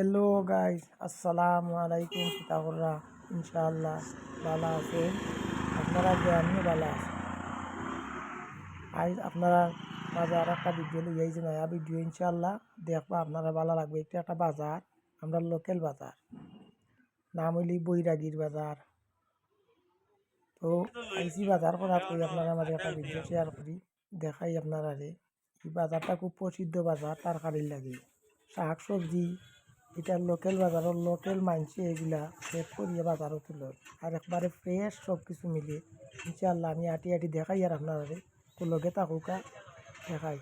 Hello guys আসসালামু আলাইকুম কিতাবরা ইনশাআল্লাহ ভালো আছেন আপনারা জ্ঞানী ভালো আছেন আজ আপনারা আর একটা ভিডিও লই আইছি নয়া ভিডিও ইনশাআল্লাহ দেখবা আপনারা ভালো লাগবে এটা একটা বাজার আমরা লোকাল বাজার নাম হইলি বৈরাগীর বাজার তো আইসি বাজার করার করি আপনারা মাঝে একটা ভিডিও শেয়ার করি দেখাই আপনারা রে এই বাজারটা খুব প্রসিদ্ধ বাজার তরকারির লাগে শাক সবজি এটা লোকাল বাজারের লোকাল মানছে, এগুলা ফ্রেশ করিয়ে বাজারও তুলো। আর একবারে ফ্রেশ সব কিছু মিলে ইনশাল্লাহ আমি আটি আটি দেখাই আর আপনারা লগে থাকুকা দেখাই।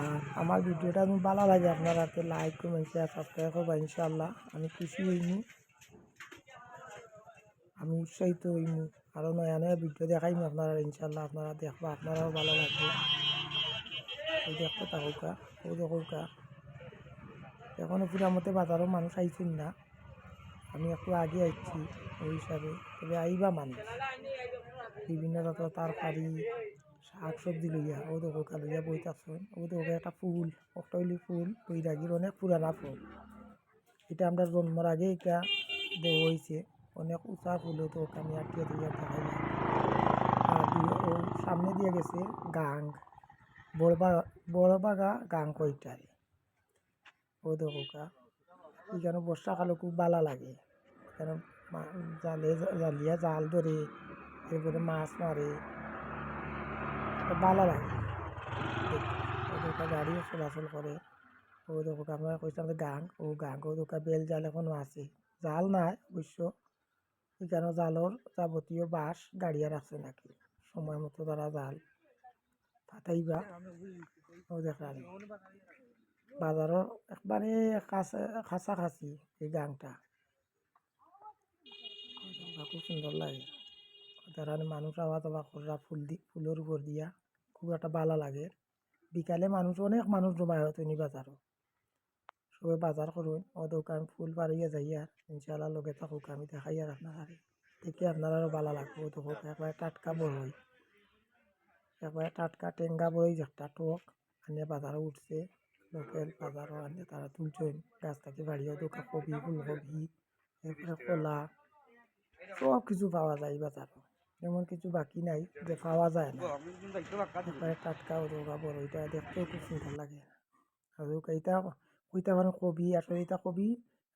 আর আমার ভিডিওটা আমি ভালো লাগে আপনারা লাইক কমেন্ট শেয়ার সাবস্ক্রাইব করবা ইনশাল্লাহ আমি খুশি হইনি আমি উৎসাহিত হইমু। আরও নয়া নয়া ভিডিও দেখাইমু আপনারা ইনশাল্লাহ আপনারা দেখবা, আপনারাও ভালো লাগবে। ওই দেখতে থাকুকা ও দেখুকা এখনও পুরা মতে বাজারও মানুষ আইছেন না। আমি একটু আগে আইছি ওই হিসাবে, তবে আইবা মানুষ। বিভিন্ন রকম তরকারি, শাক সবজি লইয়া, ও দেখুকা লইয়া বই থাকছেন ও দেখুকা একটা ফুল একটা হইলি ফুল, বৈরাগীর অনেক পুরানা ফুল। এটা আমরা জন্মর আগে এটা দেওয়া হয়েছে অনেক উঁচা ফুল তো ওকে আমি আটকে দিয়ে আর ও সামনে দিয়ে গেছে গাং। বড় বাগা বড় বাগা গাং কইটারে ও দেখোকা এখানে বর্ষাকালে খুব ভালো লাগে। মা- জালে, জালিয়া জাল ধরে এরপরে মাছ মারে। ভালো লাগে। গাড়িও চলাচল করে। ও দেখো আমরা কইছিলাম গাং, ও গাং, ও দোকা বেল জাল এখনও আছে। জাল নাই অবশ্য। এখানে জালর যাবতীয় বাঁশ গাড়িয়া রাখছে নাকি। সময় মতো তারা জাল ফাটাইবা ও দেখা বাজারের একবারে কাছে, কাছাকাছি এই গাংটা। খুব সুন্দর লাগে। তারা মানুষ আওয়া যাওয়া করা ফুল দি ফুলের উপর দিয়া, খুব একটা ভালো লাগে। বিকালে মানুষ অনেক মানুষ জমা হয় তুমি বাজারও সবাই বাজার করুন ও দোকান ফুল পাড়িয়ে যাই আর ইনশাল্লাহ লগে থাকুক আমি দেখাই আর আপনারা দেখি আপনারাও ভালো লাগবে ও দেখুক একবারে টাটকা বড়ই একবারে টাটকা টেঙ্গা বড়ই একটা টক, আনিয়ে বাজারে উঠছে। লোকাল বাজারও আনিয়ে তারা তুলছেন গাছ থেকে বাড়িও দোকান কবি ফুলকপি এরপরে কলা, সব কিছু পাওয়া যায় বাজারও এমন কিছু বাকি নাই, যে পাওয়া যায় না। একবারে টাটকা ওদোকা বড় এটা দেখতেও খুব সুন্দর লাগে। আর এইটা ওইটা মানে কবি আসলে এটা কবি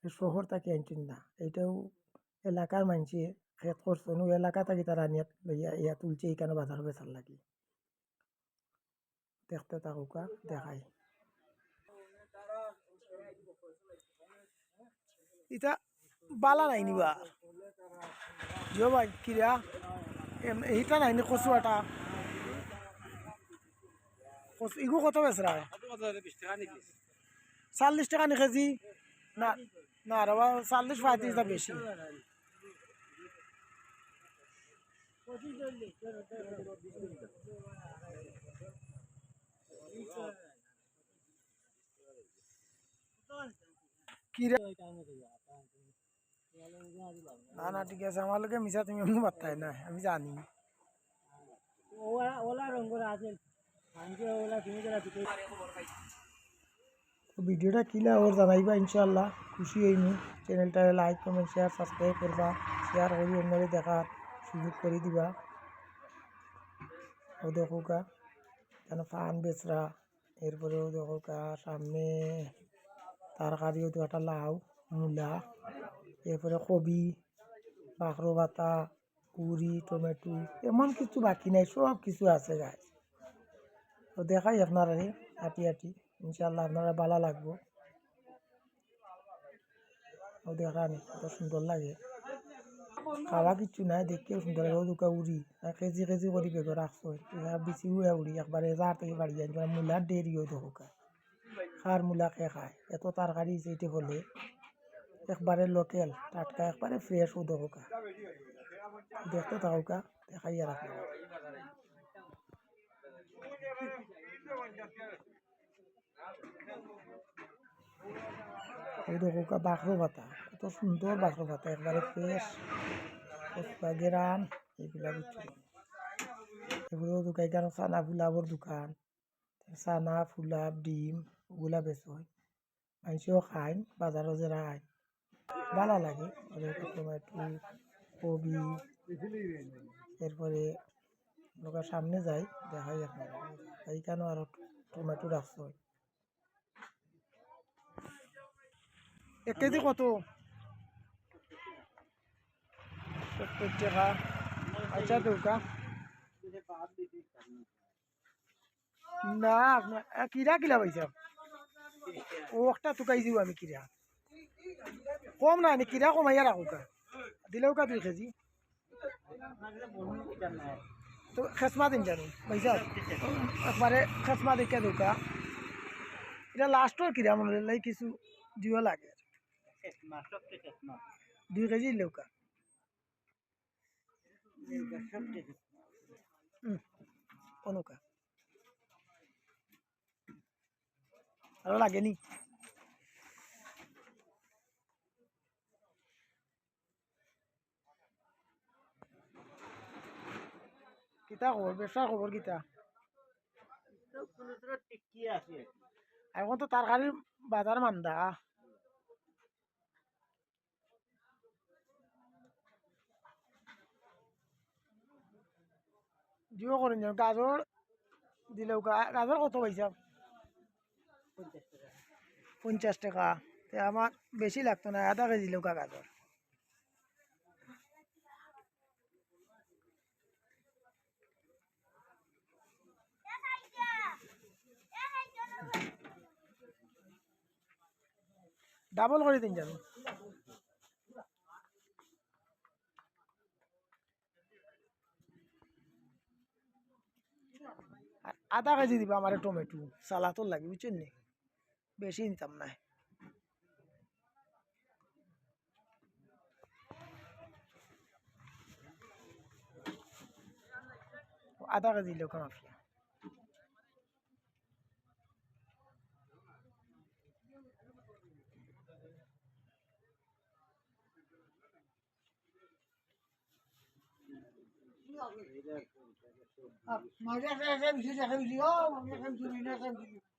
শহর থেকে আনছেন না। এইটাও এলাকার মানুষে খেত করছেন এলাকা থেকে তারা নিয়ে লইয়া, ইয়া তুলছে, এইখানে বাজার বেচার লাগি। দেখতে থাকুকা দেখাই এটা বালা নাই নিবা জিও ভাই কিরা এইটা নাই নি কচু আটা কচু ইগু কত বেচরা চল্লিশ টাকা নি কেজি না না রবা চল্লিশ পঁয়ত্রিশটা বেশি কি রে না না ঠিক আছে আমার লোকে মিশা তুমি এমনি বার্তায় না আমি জানি তো ভিডিওটা কিলা ওর জানাইবা ইনশাল্লাহ খুশি হইনি চ্যানেলটা লাইক কমেন্ট শেয়ার সাবস্ক্রাইব করবা শেয়ার করি অন্যরে দেখার সুযোগ করে দিবা ও দেখোকা কেন ফান বেচরা এরপরেও দেখোকা সামনে তরকারিও তো একটা লাউ, মূলা, এরপরে কবি বাঁকড়ো বাতা পুরি, টমেটো, এমন কিছু বাকি নাই, সব কিছু আছে গাছ তো দেখাই আপনারা আটি আটি। ইনশাল্লাহ আপনারা ভালো লাগবো। ও দেখানি, কত সুন্দর লাগে। খাওয়া কিচ্ছু নাই, দেখতেও সুন্দর লাগে। ও দুকা উড়ি কেজি কেজি করে বেগর রাখছো। বেশি উড়া উড়ি একবারে থেকে বাড়ি যায় মূলার দেখোকা খার মূলা খেয়ে। খায় এত তরকারি যেটি হলে একবারে লোকেল টাটকা একবারে ফ্রেশ ও দেখোকা দেখতে থাকুকা দেখাই আর আপনারা এই দেখোকা বাঁকড়ো পাতা কত সুন্দর বাঁকড়ো পাতা একবারে ফ্রেশ গেরান এগুলা বিক্রি এগুলো দোকান চানা ফুলাবর দোকান, চানা, ফুলাব, ডিম। ওগুলা হয়। মানুষও খায়, বাজারও যারা খায় ভালো লাগে টমেটো, কবি, এরপরে লোকের সামনে যাই দেখাই আপনারা এইখানেও আরও টমেটো হয়? এক কেজি কত? সত্তর টাকা। আচ্ছা দৌকা না, আপনার কিরা কিলা পাইছা? ও একটা টুকাইছি আমি কিরা কম না নি কিরা কমাইয়া রাখো কা দিলেও কা দুই কেজি তো খেসমা দিন জানো পয়সা একবারে খেসমা দেখে দৌকা এটা লাস্টর কিরা মনে লাই কিছু দিও লাগে দুই কেজি লৌকা অনুকা ভালো লাগেনি। কিতা খবর ব্যবসার খবর কিতা? এখন তো তরকারির বাজার মান্দা। জিও করেন গাজর দিলেও গাজর কত পয়সা পঞ্চাশ টাকা। তে আমার বেশি লাগতো না, আধা কেজি লৌকা গাজর ডাবল করে দিন জানো আধা কেজি দিবা আমার টমেটো সালাতর লাগে, বুঝছেন নি? বেশি নিতাম না আধা কেজি লোক মাফিয়া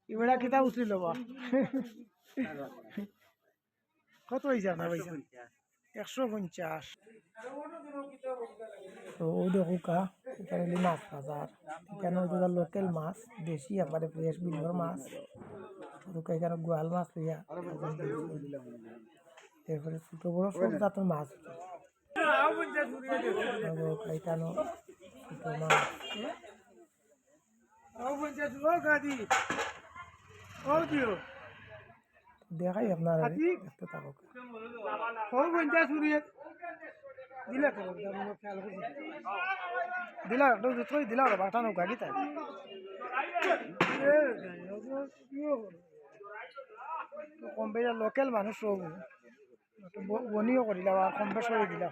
এবারে কিতা উঠলি লবা? কত হয়েছে আপনার পয়সা একশো পঞ্চাশ। তো ও মাছ বাজার। এখানে লোকাল মাছ, দেশি একবারে ফ্রেশ বিলর মাছ। তো এখানে গোয়াল মাছ লইয়া। এরপরে ছোট বড় সব জাতের মাছ। মাছ। দেখাই আপনার দেখতে থাকো দিলা একটা তুই দিলা ওরা বাটা নৌকা কি তাই কম বেশি লোকাল মানুষ বনিও করিলা আর কম বেশ করে দিলা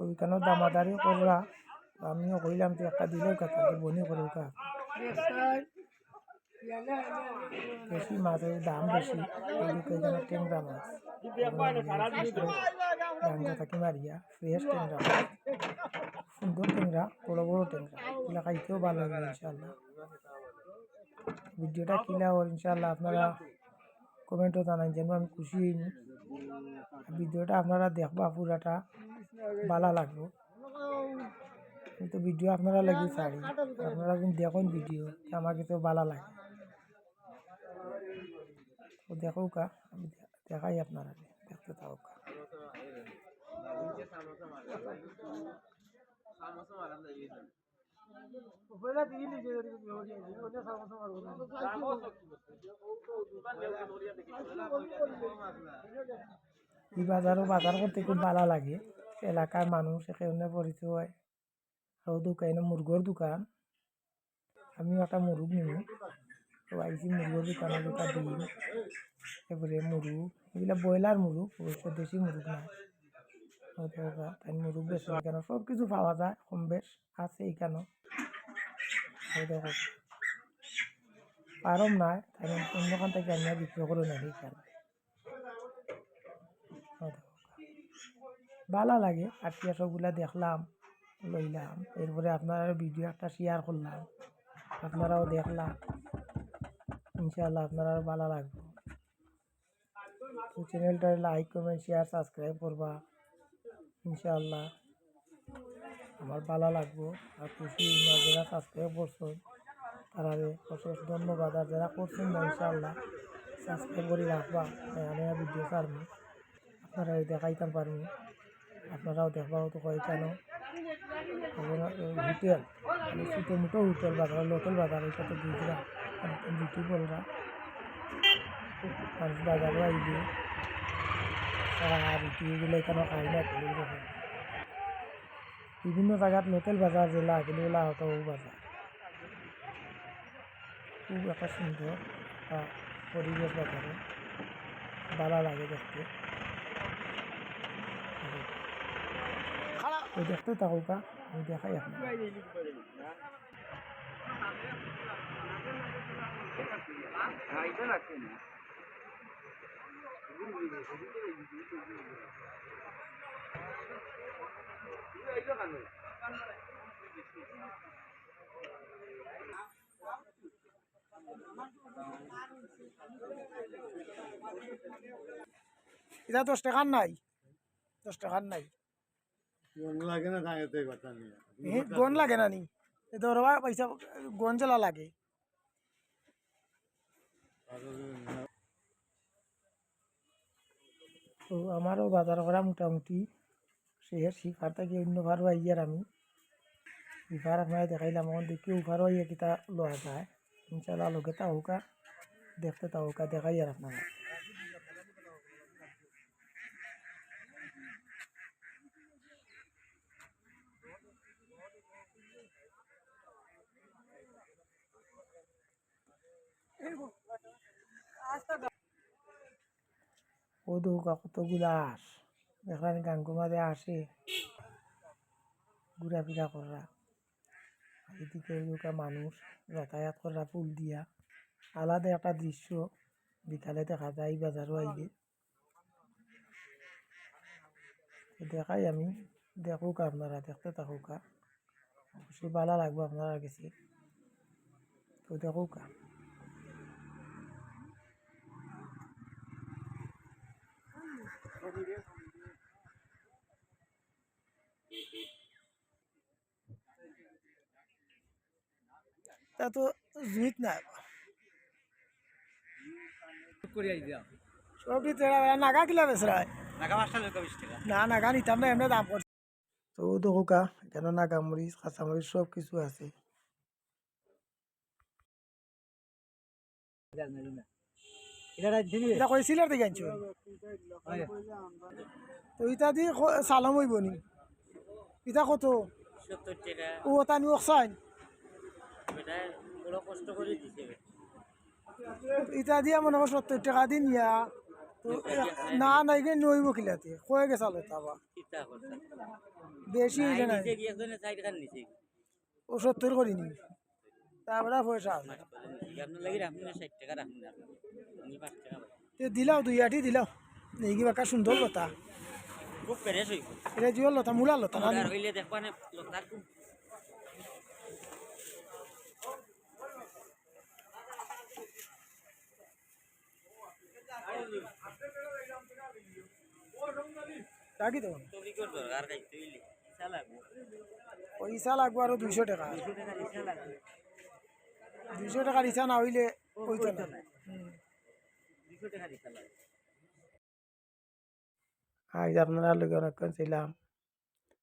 ওইখানেও দামাদারি করলা? আমিও কইলাম তুই একটা দিলেও কথা বনি করে কা? বেশি মাছের দাম বেশি এখানে টেংরা মাছ। ডাঙ্গা থাকি মারিয়া, ফ্রেশ টেংরা মাছ। সুন্দর টেংরা বড় বড় টেংরা এগুলা খাইতেও ভালো লাগবে ইনশাল্লাহ ভিডিওটা কিলা ওর ইনশাল্লাহ আপনারা কমেন্টও জানান, যেন আমি খুশি হইনি ভিডিওটা আপনারা দেখবা পুরাটা। ভালো লাগবে কিন্তু ভিডিও আপনারা লাগি চাই আপনারা যদি দেখুন ভিডিও আমাকে তো ভালো লাগে। তো দেখো কা আমি দেখাই আপনারা। দেখতে থাকো এই বাজারও বাজার করতে খুব ভালো লাগে। এলাকার মানুষ এখানে পরিচয় আর দোকানে মুরগোর দোকান। আমি একটা মুরগ নিব তো আইসি মুরগোর দোকানে দুটা ডিম এরপরে মুরগ, এগুলা ব্রয়লার মুরগ, অবশ্য দেশি মুরগ না। তাই মুরগ এখানে সব কিছু পাওয়া যায়, কম বেশ আছে এখানেও পারম নাই, তাই অন্যখান থেকে আমি বিক্রি করে না এখানে ভালো লাগে। আত্মীয় সবগুলা দেখলাম, লইলাম। এরপরে আপনারা ভিডিও একটা শেয়ার করলাম। আপনারাও দেখলাম। ইনশাআল্লাহ আপনারা ভালো লাগবে। তো চ্যানেলটা লাইক কমেন্ট শেয়ার সাবস্ক্রাইব করবা। ইনশাআল্লাহ আমার ভালো লাগবো। আর খুশি যারা সাবস্ক্রাইব করছেন তারা অশেষ ধন্যবাদ। আর যারা করছেন না, ইনশাআল্লাহ সাবস্ক্রাইব করে রাখবা। আমি ভিডিও ছাড়বো আপনারা দেখাইতাম পারব আপনারাও দেখবাও তো কয় কেন হোটেল মানে ছোটো মোটো হোটেল বাজার লোকাল বাজার এটা তো বুঝরা বিক্রি কররা মানুষ বাজারে আইবে আর এগুলো এখানে খাই না বিভিন্ন জায়গাত লোকাল বাজার জেলা এগুলো হতো বাজার। খুব একটা সুন্দর পরিবেশ বাজারে, ভালো লাগে দেখতে। ওই দেখতে থাকুকা আমি দেখাই আপনার দশ টাকার নাই। দশ টাকার নাই। লাগে না দাঁড়াতে কথা নিয়ে এ, গন লাগে না নি এ ধরবা পয়সা গন জ্বালা লাগে তো আমারও বাজার করা মোটামুটি শেষ শিফার থেকে অন্য ভারও আইয়ার আমি শিফার আপনারা দেখাইলাম এখন দেখি উফারও আইয়া কিতা লওয়া যায় ইনশাল্লাহ লোকে তাহুকা দেখতে তাহুকা দেখাই আর আপনারা ও দৌকা কতগুলা আস দেখলেন গাঙ্গুমারে আসে ঘুরাফিরা করা এদিকে দৌকা মানুষ যাতায়াত করা ফুল দিয়া। আলাদা একটা দৃশ্য। বিকালে দেখা যায় বাজারও আইলে। দেখাই আমি। দেখুক আপনারা, দেখতে থাকুকা। অবশ্যই ভালো লাগবে আপনারা কাছে তো দেখুকা। তা তো জুইত না। সবটি তেরা নাগা কিলা বেসরায় না নাগা নিতাম না এমনি দাম করছে তো দেখুকা এখানে নাগা মরিচ কাঁচা মরিচ সব কিছু আছে। এটা কইছিল থেকে আনছো? তো ইটা দি সালাম হইব নি ইটা কত? ও তা নি অকসাইন বড় কষ্ট করে দিছে। ইটা দিয়া মনে হয় সত্তর টাকা দিন ইয়া। না নাই গে নইব কিলাতে কয়ে গেছাল তাবা বেশি হইলে নাই ও সত্তর করিনি তারপরে পয়সা আছে। দিলাও দুই আটি দিলাও। নেই কি বাকা সুন্দর লতা। এটা লতা মূলা লতা না দেখবা না লোকটার রাখি ইচ্ছা পয়সা লাগবো আরও দুইশো টাকা। ইচ্ছা দুইশো টাকা রিসা না হইলে হইতো না। ইচ্ছা আজ আপনারা লগে অনেকক্ষণ ছিলাম।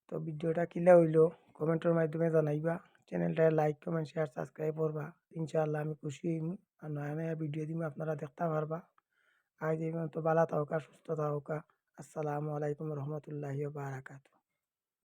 তো ভিডিওটা কিলা হইল কমেন্টের মাধ্যমে জানাইবা। চ্যানেলটা লাইক কমেন্ট শেয়ার সাবস্ক্রাইব করবা। ইনশাআল্লাহ আমি খুশি হইম। আর নয়া নয়া ভিডিও দিম আপনারা দেখতে পারবা। আজ এই মতো ভালো থাকা সুস্থ থাকা। আসসালামু আলাইকুম রহমতুল্লাহি বারাকাতু